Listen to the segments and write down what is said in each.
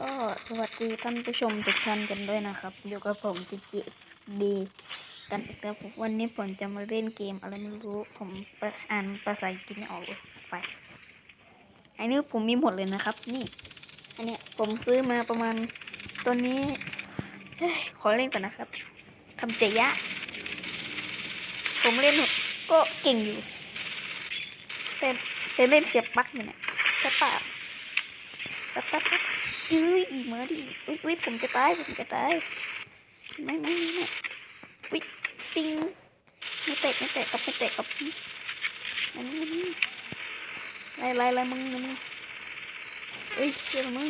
ก็สวัสดีท่านผู้ชมทุกท่านกันด้วยนะครับ อยู่กับผมจิจิดีกันอีกแล้ววันนี้ผมจะมาเล่นเกมอะไรไม่รู้ ผมอ่านภาษาอังกฤษไม่ออกไฟอันนี้ผมมีหมดเลยนะครับ นี่ อันเนี้ยผมซื้อมาประมาณตัวนี้เฮ้ยขอเล่นก่อนนะครับทำเจยะ ผมเล่นก็เก่งอยู่ แต่แต่เล่นเสียบปลั๊กอยู่เนี่ยใช่ปะ ปั๊บปั๊บปั๊บยื้ออีกมาดิอุ้ยอุ้ยผมจะตายผมจะตายไม่ไม่ไม่ไม่อุ้ยปิงไม่เตะไม่เตะกับไม่เตะกับอันนี้อันนี้ไล่ไล่ไล่มึงมึงเอ้ยเชื่อมึง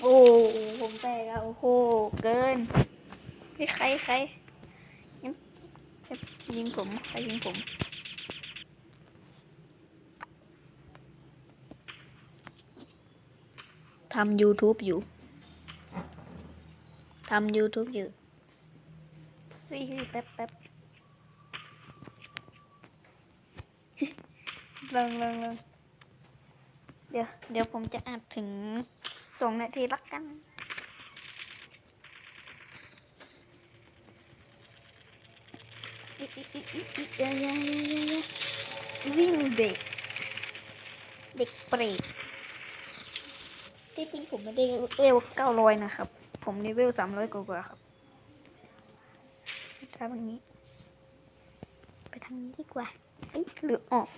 โอ้ผมแตกอะโอ้โหเกินใครใครใครยิงผมใครยิงผม ทำ YouTube อยู่ ทำ YouTube อยู่เฮ้ยเฮ้ยแป๊บแป๊บลองลองลองเดี๋ยว เดี๋ยวผมจะอัดถึงสองนาทีละกัน วิ่งเด็ก เด็กเปรต ที่จริงผมไม่ได้เลเวลเก้าร้อยนะครับ ผมเลเวลสามร้อยกว่าๆครับทางนี้ ไปทางนี้ดีกว่าเอ้ยหรือออก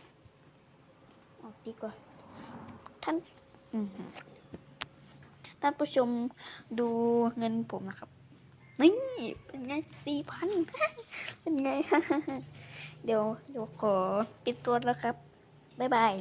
ออกดีกว่า ท่านอือหือท่านผู้ชมดูเงินผมนะครับ นี่เป็นไงสี่พันเป็นไง เดี๋ยวเดี๋ยวขอปิดตัวแล้วครับ บ๊ายบาย